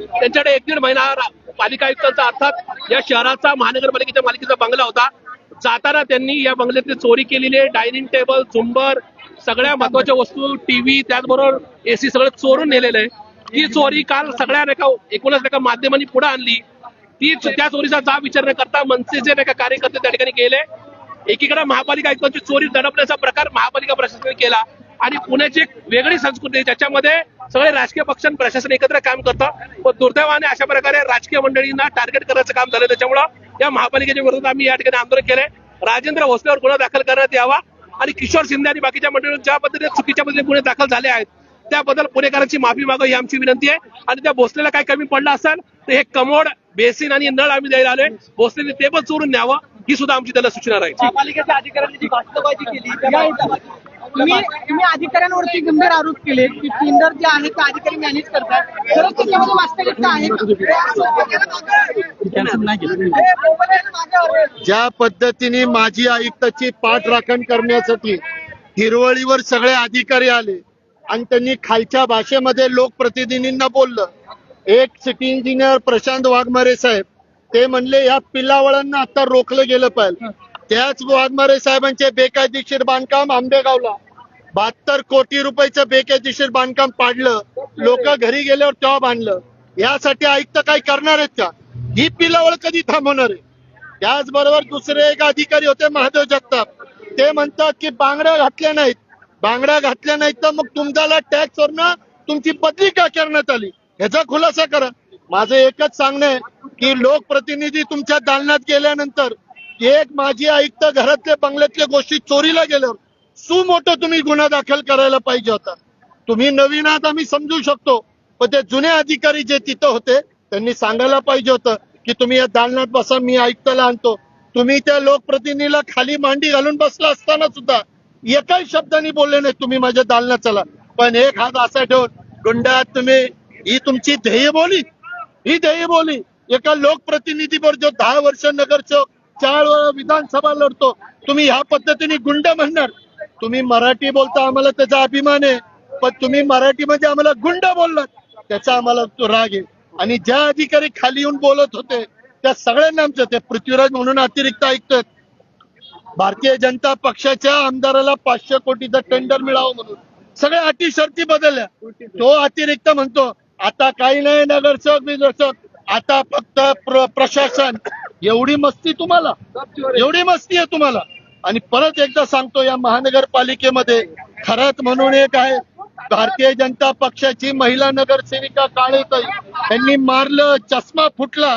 त्यांच्याकडे एक दीड महिना पालिका आयुक्तांचा अर्थात या शहराचा महानगरपालिकेच्या मालकीचा बंगला होता. जाताना त्यांनी या बंगल्यातली चोरी केलेली आहे डायनिंग टेबल झुंबर सगळ्या महत्त्वाच्या वस्तू टीव्ही त्याचबरोबर एसी सगळं चोरून नेलेलं आहे. ती चोरी काल सगळ्या नाही का एकूणच नाही का माध्यमांनी पुढे आणली. ती त्या चोरीचा जाब विचार न करता मनसेचे नाही का कार्यकर्ते त्या ठिकाणी गेले. एकीकडे महापालिका आयुक्तांची चोरी दडपण्याचा प्रकार महापालिका प्रशासनाने केला. आणि पुण्याची एक वेगळी संस्कृती ज्याच्यामध्ये सगळे राजकीय पक्ष आणि प्रशासन एकत्र काम करतं. व दुर्दैवाने अशा प्रकारे राजकीय मंडळींना टार्गेट करायचं काम झालं त्याच्यामुळं या महापालिकेच्या विरोधात आम्ही या ठिकाणी आंदोलन केलंय. राजेंद्र भोसलेवर गुन्हा दाखल करण्यात यावा. आणि किशोर शिंदे आणि बाकीच्या मंडळींवर ज्या पद्धतीने चुकीच्या पद्धतीने गुन्हे दाखल झाले आहेत त्याबद्दल पुणेकरांची माफी मागव ही आमची विनंती आहे. आणि त्या भोसलेला काय कमी पडलं असेल तर हे कमोड बेसिन आणि नळ आम्ही द्यायला आलोय. भोसलेने ते पण चोरून न्यावं ही सुद्धा आमची त्याला सूचना राहील महापालिकेच्या अधिकाऱ्यांनी जी भाषणबाजी केली तुम्ही तुम्ही अधिकाऱ्यांवरती गंभीर आरोप केले की टेंडर जे आहे ते अधिकारी मॅनेज करतात. खरंच त्याच्यामध्ये वास्तविकता आहे का? ज्या पद्धतीने माजी आयुक्ताची पाठराखण करण्यासाठी हिरवळीवर सगळे अधिकारी आले आणि त्यांनी खालच्या भाषेमध्ये लोकप्रतिनिधींना बोललं. एक सिटी इंजिनियर प्रशांत वाघमारे साहेब ते म्हणले या पिल्लावळांना आता रोखलं गेलं पाहिजे. त्याच वाघमारे साहेबांचे बेकायदेशीर बांधकाम आंबेगावला. बहात्तर कोटी रुपयाचं बेकायदेशीर बांधकाम पाडलं. लोक घरी गेल्यावर तेव्हा बांधलं. यासाठी आयुक्त काय करणार आहेत का? ही पिलावळ कधी थांबवणार आहे? त्याचबरोबर दुसरे एक अधिकारी होते महादेव जगताप. ते म्हणतात की बांगड्या घातल्या नाहीत. बांगड्या घातल्या नाहीत तर मग तुमच्याला टॅक्स वरनं तुमची बदली का करण्यात आली? ह्याचा खुलासा करा. माझं एकच सांगणं आहे की लोकप्रतिनिधी तुमच्या दालनात गेल्यानंतर एक माझी आयुक्त घरातले बंगल्यातल्या गोष्टी चोरीला गेल्यावर सु मोठं तुम्ही गुन्हा दाखल करायला पाहिजे होता. तुम्ही नवीन आहात आम्ही समजू शकतो. पण ते जुने अधिकारी जे तिथं होते त्यांनी सांगायला पाहिजे होतं की तुम्ही या दालनात बसा मी आयुक्ताला आणतो. तुम्ही त्या लोकप्रतिनिधीला खाली मांडी घालून बसला असताना सुद्धा एकाही शब्दाने बोलले नाही तुम्ही माझ्या दालनात चला. पण एक हात असा ठेवून गुंडात तुम्ही ही तुमची ध्येय बोली ही ध्येय बोली. एका लोकप्रतिनिधीवर जो दहा वर्ष नगरसेवक चार वेळा विधानसभा लढतो तुम्ही ह्या पद्धतीने गुंड म्हणणार. तुम्ही मराठी बोलता आम्हाला त्याचा अभिमान आहे पण तुम्ही मराठीमध्ये म्हणजे आम्हाला गुंड बोललात त्याचा आम्हाला तो राग आहे. आणि ज्या अधिकारी खाली येऊन बोलत होते त्या सगळ्यांना आमचं ते पृथ्वीराज म्हणून अतिरिक्त ऐकतोय भारतीय जनता पक्षाच्या आमदाराला पाचशे कोटीचा टेंडर मिळावं म्हणून. सगळ्या अटी शर्ती बदलल्या. तो अतिरिक्त म्हणतो आता काही नाही नगरसेवक बिगरसेवक. आता फक्त प्र- प्रशासन. एवढी मस्ती तुम्हाला. एवढी मस्ती आहे तुम्हाला. आणि परत एकदा सांगतो या महानगरपालिकेमध्ये खरंच म्हणून एक आहे भारतीय जनता पक्षाची महिला नगरसेविका काळेताई त्यांनी मारलं चष्मा फुटला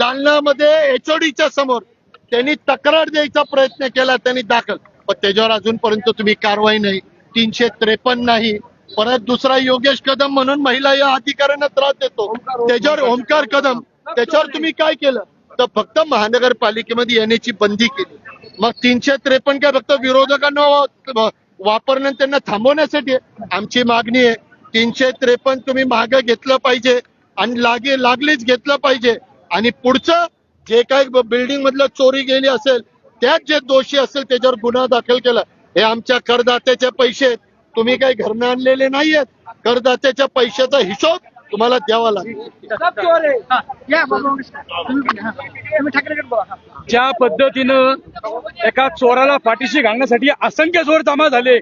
दालनामध्ये एचओडीच्या समोर. त्यांनी तक्रार द्यायचा प्रयत्न केला त्यांनी दाखल. पण त्याच्यावर अजूनपर्यंत तुम्ही कारवाई नाही तीनशे त्रेपन्न नाही. परत दुसरा योगेश कदम म्हणून महिला या अधिकाऱ्यांना त्रास देतो. त्याच्यावर ओमकार कदम. त्याच्यावर तुम्ही काय केलं? तर फक्त महानगरपालिकेमध्ये येण्याची बंदी केली. मग तीनशे त्रेपन्न काय फक्त विरोधकांना वापरणं त्यांना थांबवण्यासाठी आमची मागणी आहे. तीनशे त्रेपन्न तुम्ही मागे घेतलं पाहिजे आणि लागे लागलीच घेतलं पाहिजे. आणि पुढचं जे काही बिल्डिंग मधलं चोरी गेली असेल त्यात जे दोषी असेल त्याच्यावर गुन्हा दाखल केला. हे आमच्या करदात्याचे पैसे तुम्ही काही घरनं आणलेले नाहीयेत. करदात्याच्या पैशाचा हिशोब तुम्हाला द्यावा लागेल. ज्या पद्धतीनं एका चोराला पाठीशी घालण्यासाठी असंख्य चोर जमा झाले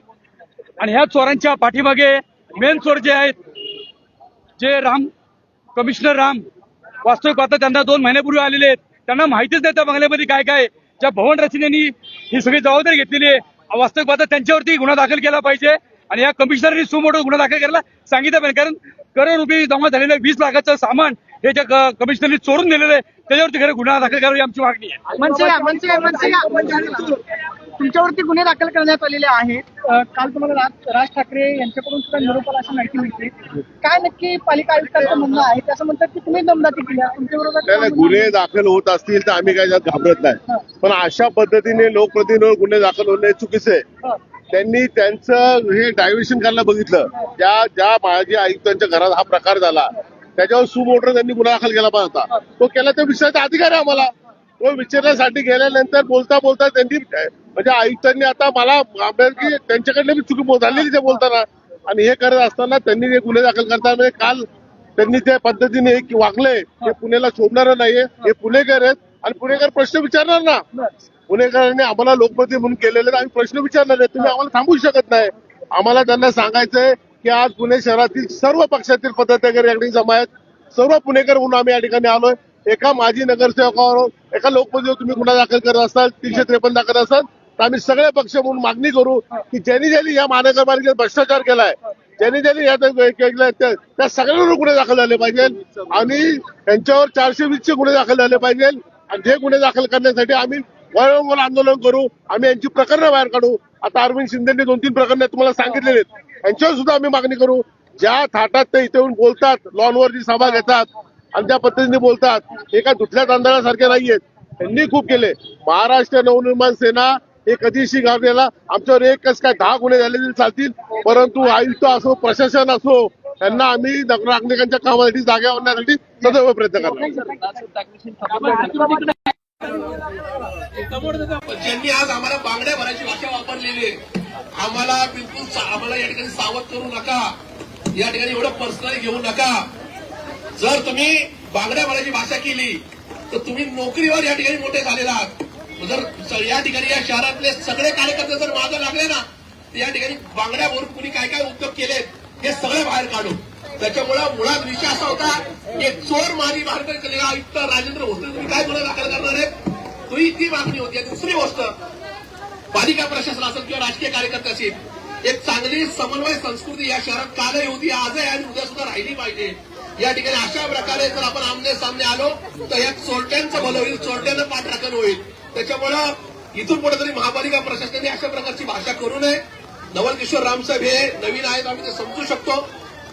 आणि ह्या चोरांच्या पाठीमागे मेन चोर जे आहेत जे राम कमिशनर राम वास्तविक पाहता त्यांना दोन महिन्यापूर्वी आलेले आहेत. त्यांना माहितीच नाही त्या बंगल्यामध्ये काय काय ज्या भवन रचनेनी ही सगळी जबाबदारी घेतलेली आहे. वास्तविक पाहता त्यांच्यावरती गुन्हा दाखल केला पाहिजे आणि या कमिशनरनी सुमोठो गुन्हा दाखल करायला सांगितलं पाहिजे. कारण करोड रुपये जमा झालेलं वीस लाखाचं सामान हे ज्या कमिशनरनी चोरून नेलेलं आहे त्याच्यावरती खरं गुन्हा दाखल करावी आमची मागणी आहे. तुमच्यावरती गुन्हे दाखल करण्यात आलेले आहेत. काल तुम्हाला राज राज ठाकरे यांच्याकडून सुद्धा निरोप आला अशी माहिती मिळते. काय नक्की पालिका आयुक्तांचं म्हणणं आहे? ते असं म्हणतात की तुम्ही दमदाटी केली आहे. तुमच्या नाही नाही, विरोधात गुन्हे दाखल होत असतील तर आम्ही काही त्यात घाबरत नाही. पण अशा पद्धतीने लोकप्रतिनिधीवर गुन्हे दाखल होणे चुकीचे आहे. त्यांनी त्यांचं हे डायव्हर्शन करायला बघितलं. त्या ज्या माजी आयुक्तांच्या घरात हा प्रकार झाला त्याच्यावर सुमोटर त्यांनी गुन्हा दाखल केला पाहिजे होता. तो केला तर विचारायचा अधिकार आहे आम्हाला. तो विचारण्यासाठी गेल्यानंतर बोलता बोलता त्यांनी म्हणजे आयुक्तांनी आता मला की त्यांच्याकडनं बी चुकी झालेली ते बोलताना. आणि हे करत असताना त्यांनी जे गुन्हे दाखल करताना म्हणजे काल त्यांनी त्या पद्धतीने वागले हे पुण्याला सोडणार नाहीये. हे पुणेकर आहेत. आणि पुणेकर प्रश्न विचारणार ना. पुणेकरांनी आम्हाला लोकप्रतिनिधी म्हणून केलेले आम्ही प्रश्न विचारलेले तुम्ही आम्हाला थांबू शकत नाही. आम्हाला त्यांना सांगायचंय की आज पुणे शहरातील सर्व पक्षातील पदाधिकारी या ठिकाणी जमा आहेत. सर्व पुणेकर म्हणून आम्ही या ठिकाणी आलोय. एका माजी नगरसेवकावर एका लोकप्रतिनिधीवर तुम्ही गुन्हा दाखल करत असाल तीनशे त्रेपन्न दाखल असाल तर आम्ही सगळे पक्ष म्हणून मागणी करू की ज्यांनी ज्यांनी या महानगरपालिकेत भ्रष्टाचार केलाय ज्यांनी ज्यांनी या त्या त्या सगळ्यांवर गुन्हे दाखल झाले पाहिजे. आणि त्यांच्यावर चारशे वीसचे गुन्हे दाखल झाले पाहिजे. आणि हे गुन्हे दाखल करण्यासाठी आम्ही वळवळ आंदोलन करू आम्ही यांची प्रकरणं बाहेर काढू. आता अरविंद शिंदेनी दोन तीन प्रकरणं तुम्हाला सांगितलेले आहेत. यांच्यावर सुद्धा आम्ही मागणी करू. ज्या थाटात ते इथे येऊन बोलतात लॉनवरची सभा घेतात आणि त्या पद्धतीने बोलतात हे काय दुसऱ्या तांदळासारखे नाहीयेत. त्यांनी खूप केले. महाराष्ट्र नवनिर्माण सेना हे कधीशी गावलेला आमच्यावर एकच काय दहा गुन्हे झाले तरी चालतील? परंतु आयुक्त असो प्रशासन असो त्यांना आम्ही नागरिकांच्या कामासाठी जागा आणण्यासाठी सदैव प्रयत्न करणार ज्यांनी आज आम्हाला बांगड्या भरायची भाषा वापरलेली आहे आम्हाला बिलकुल आम्हाला या ठिकाणी सावध करू नका. या ठिकाणी एवढं पर्सनली घेऊ नका. जर तुम्ही बांगड्या भरायची भाषा केली तर तुम्ही नोकरीवर या ठिकाणी मोठे झालेला आहात. जर या ठिकाणी या शहरातले सगळे कार्यकर्ते जर मागं लागले ना तर या ठिकाणी बांगड्या भरून कुणी काय काय उद्योग केलेत हे सगळे बाहेर काढू. त्याच्यामुळं मुळात विषय असा होता की चोर मारी केलेला आयुक्त राजेंद्र भोसले तुम्ही काय गुन्हा दाखल करणार आहेत? तुही ती मागणी होती. दुसरी गोष्ट पालिका प्रशासन असेल किंवा राजकीय कार्यकर्ते असेल एक चांगली समन्वय संस्कृती या शहरात कालही होती आजही आणि उद्या सुद्धा राहिली पाहिजे. या ठिकाणी अशा प्रकारे जर आपण आमने सामने आलो तर या चोरट्यांचं भलं होईल चोरट्यांना पाठराखण होईल. त्याच्यामुळं इथून पुढे तरी महापालिका प्रशासनाने अशा प्रकारची भाषा करू नये. नवल किशोर रामसाहेब हे नवीन आहेत आम्ही ते समजू शकतो.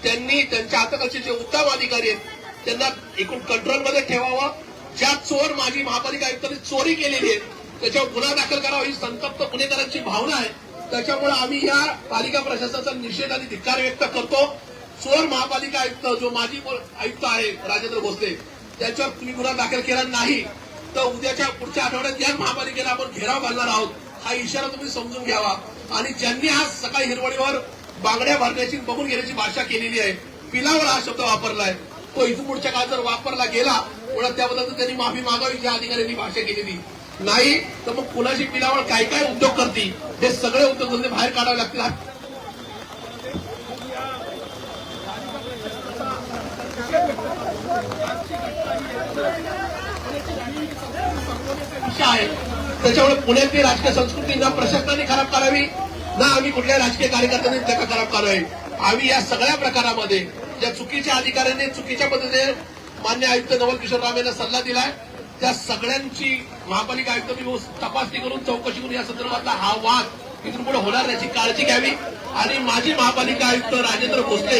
त्यांनी त्यांच्या हाताखालचे जे उत्तम अधिकारी आहेत त्यांना एकूण कंट्रोलमध्ये ठेवावं. ज्या चोर माजी महापालिका आयुक्तांनी चोरी केलेली आहे त्याच्यावर गुन्हा दाखल करावा ही संतप्त पुणेकरांची भावना आहे. त्याच्यामुळे आम्ही या पालिका प्रशासनाचा निषेध आणि धिक्कार व्यक्त करतो. चोर महापालिका आयुक्त जो माजी आयुक्त आहे राजेंद्र भोसले त्याच्यावर तुम्ही गुन्हा दाखल केला नाही तर उद्याच्या पुढच्या आठवड्यात या महापालिकेला आपण घेराव घालणार आहोत. हा इशारा तुम्ही समजून घ्यावा. आणि ज्यांनी आज सकाळी हिरवळीवर बांगड्या भरण्याची बघून घेण्याची भाषा केलेली आहे. पिलावर हा शब्द वापरलाय. तो इथून पुढच्या काळात जर वापरला गेला पुढे त्याबद्दल त्यांनी माफी मागावी ज्या अधिकाऱ्यांनी भाषा केलेली. नाही तर मग कुणाची पिलावळ काय काय उद्योग करतील? हे सगळे उद्योगधंदे बाहेर काढावे लागतील. आहे. त्याच्यामुळे पुण्यातली राजकीय संस्कृती ना प्रशासनाने खराब करावी. ना आम्ही कुठल्या राजकीय कार्यकर्त्यांनी त्याचा खराब आम्ही या सगळ्या प्रकारामध्ये ज्या चुकीच्या अधिकाऱ्यांनी चुकीच्या पद्धतीने मान्य आयुक्त नवल किशोर राम यांना सल्ला दिलाय त्या सगळ्यांची महापालिका आयुक्त मी तपासणी करून चौकशी करून या संदर्भातला हा वाद इथून पुढे होणार याची काळजी घ्यावी. आणि माजी महापालिका आयुक्त राजेंद्र भोसले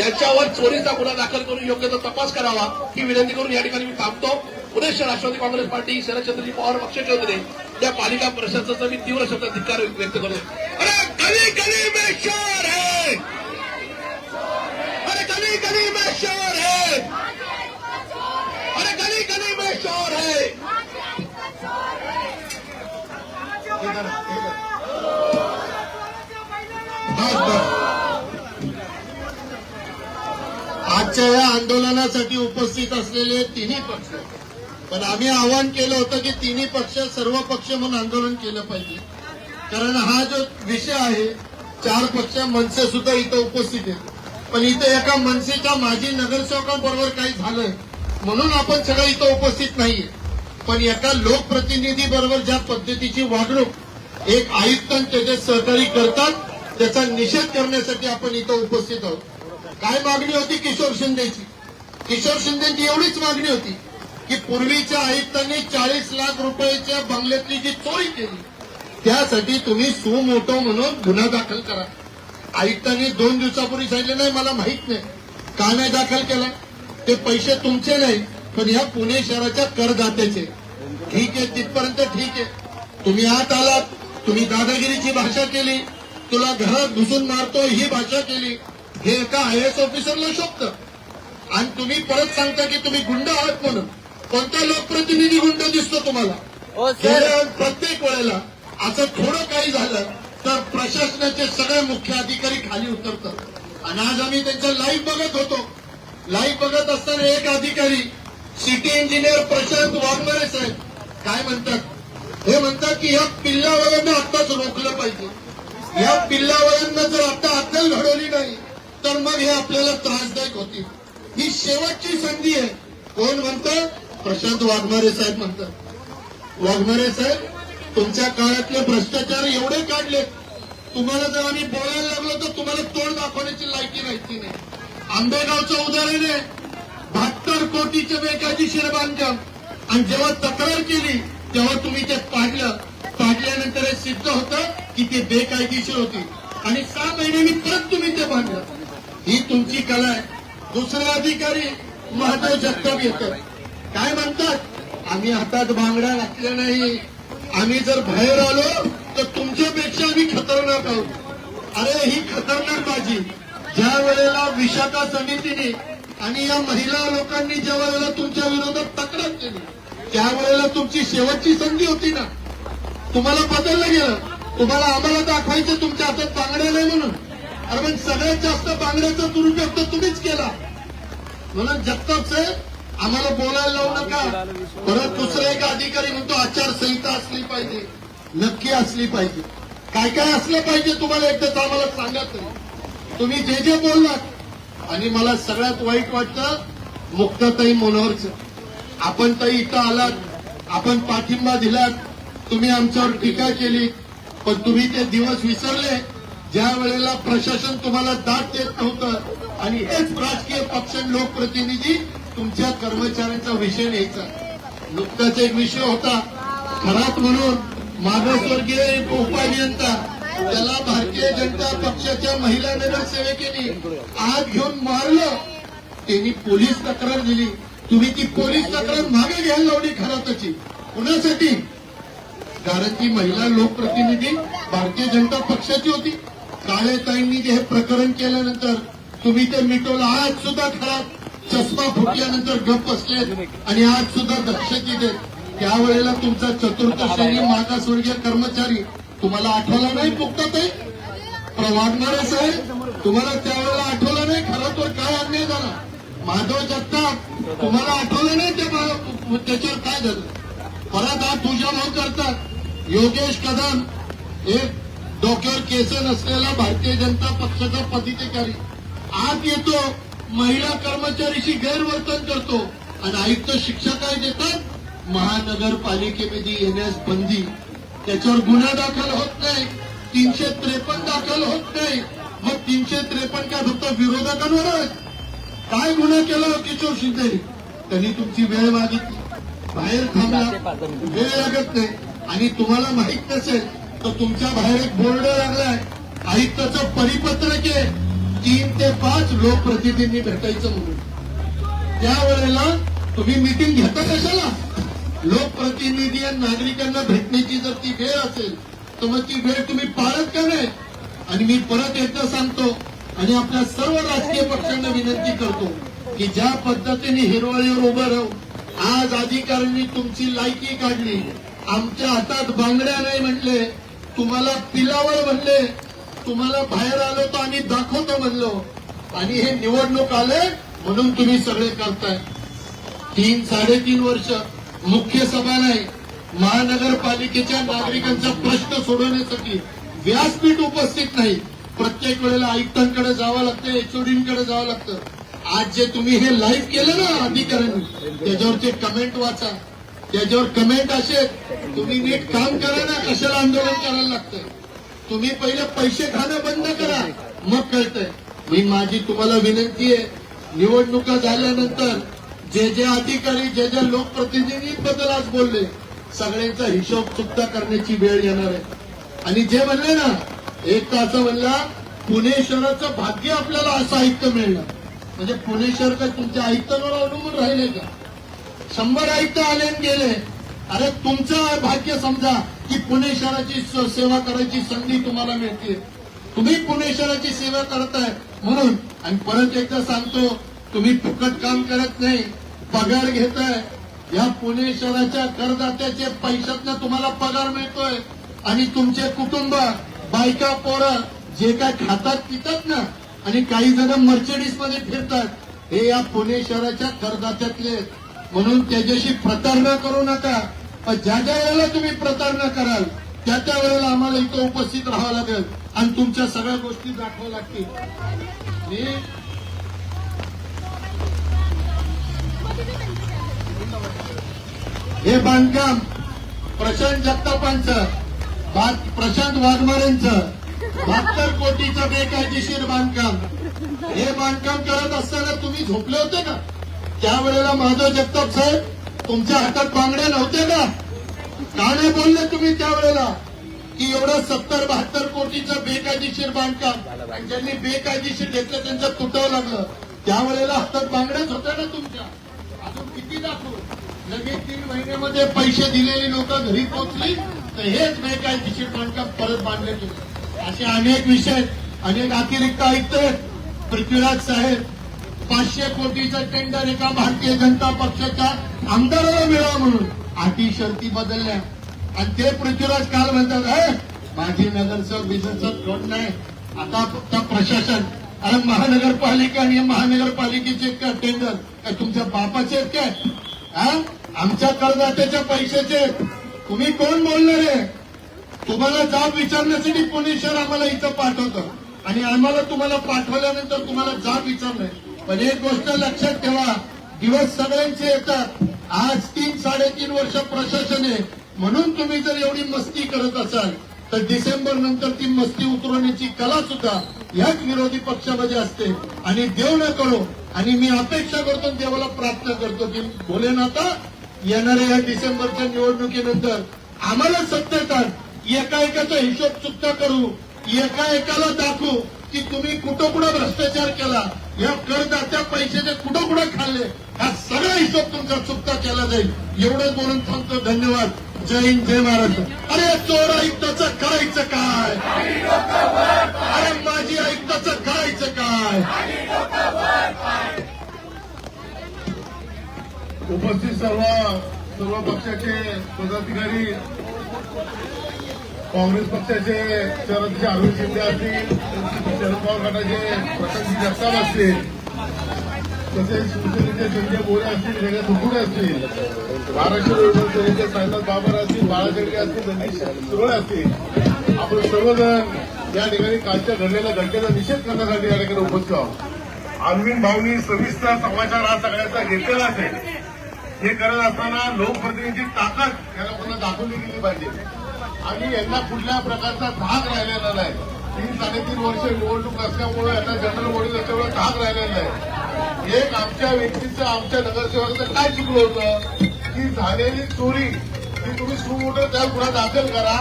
यांच्यावर चोरीचा गुन्हा दाखल करून योग्य तो तपास करावा ही विनंती करून या ठिकाणी मी थांबतो. पुणे राष्ट्रवादी काँग्रेस पार्टी शरदचंद्रजी पवार पक्षाचे होते त्या पालिका प्रशासनाचा मी तीव्र शब्दात धिक्कार व्यक्त करतो. अरे गली गली में शोर है! अरे गली गली में शोर है! अरे गली गली में शोर है! आजच्या या आंदोलनासाठी उपस्थित असलेले तिन्ही पक्ष पण आम्ही आवाहन केलं होतं की तिन्ही पक्ष सर्व पक्ष म्हणून आंदोलन केलं पाहिजे. कारण हा जो विषय आहे चार पक्ष मनसे सुद्धा इथं उपस्थित आहेत. पण इथं एका मनसेच्या माजी नगरसेवकांबरोबर काही झालंय म्हणून आपण सगळं इथं उपस्थित नाहीये. पण एका लोकप्रतिनिधी बरोबर ज्या पद्धतीची वागणूक एक आयुक्त आणि त्याचे सहकारी करतात त्याचा निषेध करण्यासाठी आपण इथं उपस्थित आहोत. काय मागणी होती किशोर शिंदेची? किशोर शिंदेची एवढीच मागणी होती. की पूर्वीच्या आयुक्तांनी चाळीस लाख रुपयाच्या बंगल्यातली जी चोरी केली त्यासाठी तुम्ही सुमोटो म्हणून गुन्हा दाखल करा. आयुक्तांनी दोन दिवसापूर्वी सांगितलं नाही मला माहीत नाही. का नाही दाखल केला? ते पैसे तुमचे नाही पण ह्या पुणे शहराच्या करदात्याचे. ठीक आहे तिथपर्यंत ठीक आहे. तुम्ही आत आलात तुम्ही दादागिरीची भाषा केली. तुला घरात घुसून मारतो ही भाषा केली. हे एका आय एस ऑफिसरला शोभतं. आणि तुम्ही परत सांगता की तुम्ही गुंड आहात म्हणून. कोणता लोकप्रतिनिधी गुंड दिसतो तुम्हाला? गेल्या प्रत्येक वेळेला असं थोडं काही झालं तर प्रशासनाचे सगळे मुख्य अधिकारी खाली उतरतात. आणि आज आम्ही त्यांचं लाईव्ह बघत होतो. लाईव्ह बघत असताना एक अधिकारी सिटी इंजिनियर प्रशांत वाघमारे साहेब काय म्हणतात? हे म्हणतात की या पिल्लावरांना आत्ताच रोखलं पाहिजे. या पिल्लावरांना जर आता अक्कल घडवली नाही तर मग हे आपल्याला त्रासदायक होतील. ही शेवटची संधी आहे. कोण म्हणतं? प्रशांत वाघमारे साहेब म्हणतात. वाघमारे साहेब तुमच्या काळातले भ्रष्टाचार एवढे काढले तुम्हाला जर आम्ही बोलायला लागलो तर तुम्हाला तोंड दाखवण्याची लायकी माहिती नाही. आंबेगावचं उदाहरण आहे. बहात्तर कोटीचे बेकायदेशीर बांधकाम. आणि जेव्हा तक्रार केली तेव्हा तुम्ही ते पाडलं. पाडल्यानंतर हे सिद्ध होतं की ते बेकायदेशीर होती. आणि सहा महिन्यांनी परत तुम्ही ते बांधलं. ही तुमची कला आहे. दुसरे अधिकारी महादेव जगताप येतात. काय म्हणतात? आम्ही हातात बांगड्या घातल्या नाही. आम्ही जर बाहेर आलो तर तुमच्यापेक्षा आम्ही खतरनाक आहोत. अरे ही खतरनाक बाजी. ज्या वेळेला विशाखा समितीने आणि या महिला लोकांनी ज्या वेळेला तुमच्या विरोधात तक्रार केली त्यावेळेला तुमची शेवटची संधी होती ना? तुम्हाला बदललं गेलं. तुम्हाला आम्हाला दाखवायचं तुमच्या हातात बांगड्या नाही म्हणून. अरे पण सगळ्यात जास्त बांगड्याचा दुरुपयोग तर तुम्हीच केला. म्हणून जगताप साहेब आम्हाला बोलायला लावू नका. परत दुसरा एक अधिकारी म्हणतो आचारसंहिता असली पाहिजे नक्की असली पाहिजे. काय काय असलं पाहिजे तुम्हाला एकदाच आम्हाला सांगा तरी. तुम्ही जे जे बोललात आणि मला सगळ्यात वाईट वाटतं मुक्ताताई मनोहरचं. आपण ताई इथं आलात आपण पाठिंबा दिलात तुम्ही आमच्यावर टीका केली पण तुम्ही ते दिवस विसरले. ज्या वेळेला प्रशासन तुम्हाला दाद देत नव्हतं आणि हेच राजकीय पक्ष लोकप्रतिनिधी तुमच्या कर्मचाऱ्यांचा विषय न्यायचा. नुकताच एक विषय होता खरात म्हणून मागासवर्गीय एक उपाभियंता त्याला भारतीय जनता पक्षाच्या महिला नगरसेविकेने आत घेऊन मारलं. त्यांनी पोलीस तक्रार दिली. तुम्ही ती पोलीस तक्रार मागे घ्यायला लावली खराताची. कुणासाठी? कारण ती महिला लोकप्रतिनिधी भारतीय जनता पक्षाची होती. काळेताईंनी जे हे प्रकरण केल्यानंतर तुम्ही ते मिटवलं. आज सुद्धा खराब चष्मा फुटल्यानंतर गप बसले आणि आज सुद्धा दक्षते देत त्यावेळेला तुमचा चतुर्थ श्रेणी मागासवर्गीय कर्मचारी तुम्हाला आठवला नाही पुकतात वाघमारे साहेब तुम्हाला त्यावेळेला आठवलं नाही? खरं तर काय अन्याय झाला? माधव जगताप तुम्हाला आठवलं नाही ते त्याच्यावर काय झालं? परत आज तुझ्या भाऊ करतात. योगेश कदम एक डोक्यावर केस नसलेला भारतीय जनता पक्षाचा पदाधिकारी. आत येतो महिला कर्मचारीशी गैरवर्तन करतो. आणि आयुक्त शिक्षा काय देतात महानगरपालिकेमध्ये येण्यास बंदी. त्याच्यावर गुन्हा दाखल होत नाही. तीनशे त्रेपन्न दाखल होत नाही. मग तीनशे त्रेपन्न काय फक्त विरोधकांवरच काय गुन्हा केला किशोर शिंदे? त्यांनी तुमची वेळ मागितली. बाहेर थांबला वेळ लागत नाही. आणि तुम्हाला माहीत नसेल तर तुमच्या बाहेर एक बोर्ड लागलाय. आयुक्ताचं परिपत्रक आहे. तीन ते पाच लोकप्रतिनिधींनी भेटायचं म्हणून. त्यावेळेला तुम्ही मिटिंग घेता कशाला? लोकप्रतिनिधी आणि नागरिकांना भेटण्याची जर ती वेळ असेल तर मग ती वेळ तुम्ही पाळत का नाही? आणि मी परत एकदा सांगतो आणि आपल्या सर्व राजकीय पक्षांना विनंती करतो की ज्या पद्धतीने हिरवळीवर उभं राहून आज अधिकाऱ्यांनी तुमची लायकी काढली आमच्या हातात बांगड्या नाही म्हटले तुम्हाला पिलावळ म्हणले तुम्हाला बाहेर आलो तर आम्ही दाखवतो म्हणलो. आणि हे निवडणूक आले म्हणून तुम्ही सगळे करताय. तीन साडेतीन वर्ष मुख्य सभा नाही महानगरपालिकेच्या नागरिकांचा प्रश्न सोडवण्यासाठी व्यासपीठ उपस्थित नाही. प्रत्येक वेळेला आयुक्तांकडे जावं लागतं एचओडींकडे जावं लागतं. आज जे तुम्ही हे लाईव्ह केलं ना अधिकाऱ्यांनी त्याच्यावरचे कमेंट वाचा. त्याच्यावर कमेंट असे तुम्ही नीट काम करा ना कशाला आंदोलन करायला लागतं तुम्ही पहिले पैसे खाणं बंद करा. मग कळतंय. मी माझी तुम्हाला विनंती आहे. निवडणुका झाल्यानंतर जे जे अधिकारी जे जे लोकप्रतिनिधींबद्दल आज बोलले सगळ्यांचा हिशोब चुकता करण्याची वेळ येणार आहे. आणि जे म्हणले ना एक तास म्हणला पुणे शहराचं भाग्य आपल्याला असं आयुक्त मिळणार. म्हणजे पुणे शहर काय तुमच्या आयुक्तांवर अवलंबून राहिले का? शंभर आयुक्त आले आणि गेले. अरे तुमचं भाग्य समजा की पुणे शहराची सेवा करायची संधी तुम्हाला मिळते. तुम्ही पुणे शहराची सेवा करताय म्हणून आणि परत एकदा सांगतो तुम्ही फुकट काम करत नाही पगार घेताय या पुणे शहराच्या करदात्याचे पैशातनं तुम्हाला पगार मिळतोय. आणि तुमचे कुटुंब बायका पोरं जे काय खातात पितात ना आणि काही जण मर्चडीजमध्ये फिरतात हे या पुणे शहराच्या करदात्यातले म्हणून त्याच्याशी प्रतारणा करू नका. पण ज्या ज्या वेळेला तुम्ही प्रतारणा कराल त्या त्या वेळेला आम्हाला इथं उपस्थित राहावं लागेल आणि तुमच्या सगळ्या गोष्टी दाखवाव्या लागतील. मी हे बांधकाम प्रशांत जगतापांचं प्रशांत वाघमारेंचं बहात्तर कोटीचं बेकायदेशीर बांधकाम. हे बांधकाम करत असताना तुम्ही झोपले होते का? त्यावेळेला माधव जगताप साहेब तुमच्या हातात बांगड्या नव्हत्या का? का नाही बोलले तुम्ही त्यावेळेला? की एवढं सत्तर बहात्तर कोटीचं बेकायदेशीर बांधकाम? आणि ज्यांनी बेकायदेशीर घेतलं त्यांचं तुटावं लागलं. त्यावेळेला हातात बांगड्याच होत्या ना तुमच्या? अजून किती दाखवू? लगेच तीन महिन्यामध्ये पैसे दिलेली लोक घरी पोहोचली तर हेच बेकायदेशीर बांधकाम परत बांधले तुम्ही असे अनेक विषय अनेक अतिरिक्त आयुक्त पृथ्वीराज साहेब पाचशे कोटीचं टेंडर एका भारतीय जनता पक्षाच्या आमदाराला मिळावं म्हणून. अटी शर्ती बदलल्या. आणि ते पृथ्वीराज काल म्हणतात "हे, माझी नगरसेवक बिजनसेवक कोण नाही. आता फक्त प्रशासन. अरे महानगरपालिका आणि महानगरपालिकेचे का टेंडर काय तुमच्या बापाचे आहेत काय? हा आमच्या करदात्याच्या पैशाचे तुम्ही कोण बोलणार आहे? तुम्हाला जाब विचारण्यासाठी पुणे शहर आम्हाला इथं पाठवतं? आणि आम्हाला तुम्हाला पाठवल्यानंतर तुम्हाला जाब विचारलंय पण एक गोष्ट लक्षात ठेवा दिवस सगळ्यांचे येतात. आज तीन साडेतीन वर्ष प्रशासन आहे. म्हणून तुम्ही जर एवढी मस्ती करत असाल तर डिसेंबर नंतर ती मस्ती उतरवण्याची कला सुद्धा याच विरोधी पक्षामध्ये असते. आणि देव न करो आणि मी अपेक्षा करतो देवाला प्रार्थना करतो की भोलेनाथा येणाऱ्या या डिसेंबरच्या निवडणुकीनंतर आम्हाला सत्तेत आण एका एकाचा हिशोब चुकता करू एका एकाला दाखवू की तुम्ही कुठं कुठं भ्रष्टाचार केला या करदात्या पैशाचे कुठं कुठं खाल्ले? हा सगळा हिशोब तुमचा चुकता केला जाईल. एवढंच बोलून सांगतो धन्यवाद. जय हिंद जय महाराष्ट्र अरे चोर आयुक्ताचं करायचं काय? अरे माझी आयुक्ताचं करायचं काय? उपस्थित सर्व सर्व पक्षाचे पदाधिकारी. काँग्रेस पक्षाचे शरदचे अरुण शिंदे असतील शरद पवार गटाचे प्रशांत जगताप असतील तसेच शिवसेनेचे संजय बोरे असतील जगत तुकुडे असतील महाराष्ट्र विरोधी सेनेचे साईनाथ बाबर असतील बाळाशेडके असतील रणजित सुरळे असतील आपण सर्वजण या ठिकाणी कालच्या घडलेल्या घटनेचा निषेध करण्यासाठी या ठिकाणी उपस्थित आहोत. अरविंद भाऊनी सविस्तर समाचार हा सगळ्याचा घेतलेला असेल. हे करत असताना लोकप्रतिनिधीची ताकद याला पुन्हा दाखवली गेली पाहिजे. आणि यांना कुठल्या प्रकारचा धाक राहिलेला नाही. तीन साडेतीन वर्ष निवडणूक असल्यामुळे यांना जनरल बॉडी असल्यामुळे धाक राहिलेला नाही. एक आमच्या व्यक्तीचं आमच्या नगरसेवकाचं काय चुकलं होतं? की झालेली चोरी ती तुम्ही सुमोटर त्या गुन्हा दाखल करा.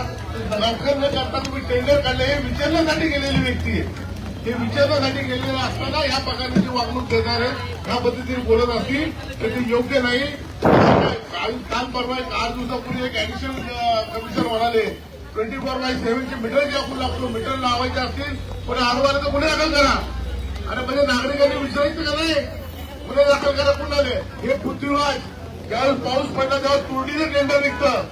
दाखल न करता तुम्ही टेंडर काढले. हे विचारण्यासाठी गेलेली व्यक्ती आहे. हे विचारण्यासाठी गेलेलं असताना या प्रकारची वागणूक देणार आहे या पद्धतीने बोलत असतील तर ते योग्य नाही. काल काल परवा एक आठ दिवसापूर्वी एक ऍडिशनल कमिशनर म्हणाले ट्वेंटी फोर बाय सेव्हनचे मीटर जे आपण लागतो मीटर लावायचे असतील पण आरोग्याला तर गुन्हे दाखल करा. आणि म्हणजे नागरिकांनी विचारायचं का नाही. गुन्हे दाखल करा कुणाले हे पृथ्वीराज ज्यावेळेस पाऊस पडला तेव्हा तुरडीचं टेंडर निघतं.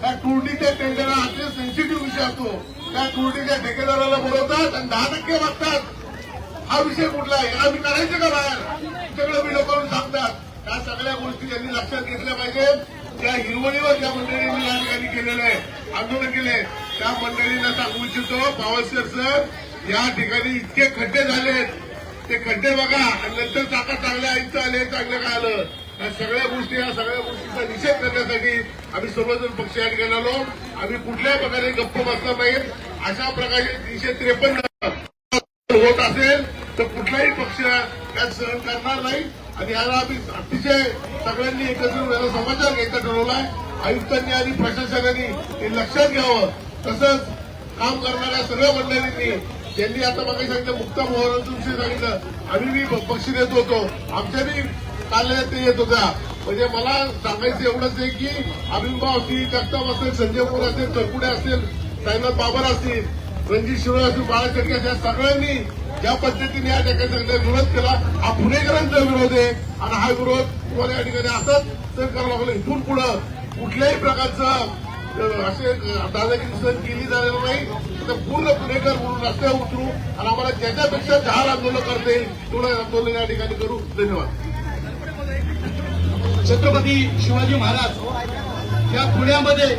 त्या तुरडीच्या टेंडरला अतिशय सेन्सिटिव्ह विषय असतो. त्या तुरडीच्या ठेकेदाराला बोलवतात आणि दहा टक्के मागतात हा विषय कुठला आहे? आम्ही करायचं का बाहेर? सगळं मी लोकांना या सगळ्या गोष्टी त्यांनी लक्षात घेतल्या पाहिजेत. त्या हिरवणीवर ज्या मंडळींनी या ठिकाणी केलेलं आहे. आंदोलन केले त्या मंडळींना सांगू इच्छितो पावसकर सर या ठिकाणी इतके खड्डे झालेत. ते खड्डे बघा आणि नंतर चाका चांगल्या आईचं आले चांगलं काय आलं. या सगळ्या गोष्टी या सगळ्या गोष्टींचा निषेध करण्यासाठी आम्ही सर्वजण पक्ष या ठिकाणी आलो. आम्ही कुठल्याही प्रकारे गप्प बसणार नाहीत अशा प्रकारे तीनशे त्रेपन्न होत असेल तर कुठलाही पक्ष त्यात सहन करणार नाही. आणि याला आम्ही अतिशय सगळ्यांनी एकत्र येऊन याला समाचार घ्यायचा ठरवलाय आयुक्तांनी आणि प्रशासनाने हे लक्षात घ्यावं. तसंच काम करणाऱ्या सगळ्या मंडळींनी ज्यांनी आता मागे सांगितलं मुक्ता मोहरांचं सांगितलं आम्ही मी पक्ष देत होतो. आमच्याही कार्यालयात ते येत होत्या. म्हणजे मला सांगायचं एवढंच आहे की अभिनभाव असतील जगताप असेल संजय मोर असेल तरकुडे असेल साईनाथ बाबर असतील रणजित शिरोळ असतील बाळाशेट्टी या सगळ्यांनी ज्या पद्धतीने या ठिकाणी विरोध केला. हा पुणेकरांचा विरोध आहे आणि हा विरोध तुम्हाला या ठिकाणी असंच तर करावं लागलं. इथून पुढं कुठल्याही प्रकारचं असे दादागिरी सहन केली जाणार नाही. तर पूर्ण पुणेकर म्हणून रस्त्यावर उतरू आणि आम्हाला ज्याच्यापेक्षा जहार आंदोलन करता येईल तेवढं आंदोलन या ठिकाणी करू. धन्यवाद. छत्रपती शिवाजी महाराज या पुण्यामध्ये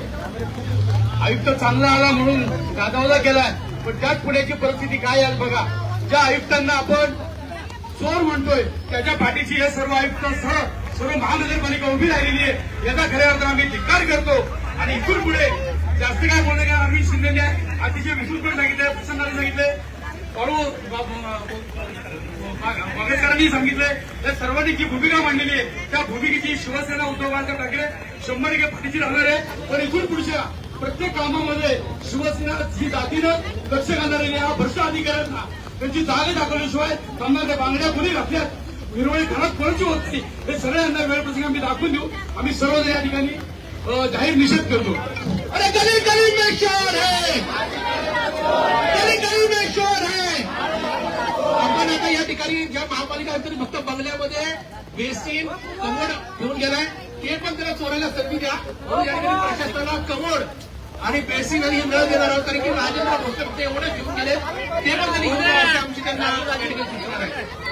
आयुक्त चांगला आला म्हणून गाजवला गेलाय. पण त्याच पुण्याची परिस्थिती काय आहे बघा. ज्या आयुक्तांना आपण चोर म्हणतोय त्याच्या पाठीशी हे सर्व आयुक्त सह सर्व महानगरपालिका उभी राहिलेली आहे. याचा खऱ्या अर्थानं आम्ही धिक्कार करतो. आणि इथून पुढे जास्त काय बोलणं काय आम्ही शिंदेने अतिशय विस्तृतपणे सांगितलंय प्रसंगाने सांगितलंय. पारू सांगितलंय. त्या सर्वांनी जी भूमिका मांडलेली आहे त्या भूमिकेची शिवसेना उद्धव बाळासाहेब ठाकरे शंभर टक्के पाठीशी राहणार आहे. पण इथून पुढच्या प्रत्येक कामामध्ये शिवसेना जी जातीनं लक्ष घालणारी हा भ्रष्ट अधिकाऱ्यांना त्यांची जागा दाखवल्याशिवाय त्यांना त्या बांगड्या कोणी घातल्यात? हिरवळी घरात कोणाची होत नाही? हे सगळ्यांना वेळ प्रसंग आम्ही दाखवून देऊ. आम्ही सर्वजण या ठिकाणी जाहीर निषेध करतो. अरे गली गली में शोर है! गली गली में शोर है! आपण आता या ठिकाणी ज्या महापालिका आयुक्त फक्त बंगल्यामध्ये बेसिन कमोड घेऊन गेलाय ते पण त्याला चोरायला संधी द्या. या ठिकाणी प्रशासनाला कमोड आणि पैसे कधी न देणार तरी की राजेंद्र भोसले एवढे घेऊन गेले ते पण त्यांनी आमची त्यांना सूचना आहे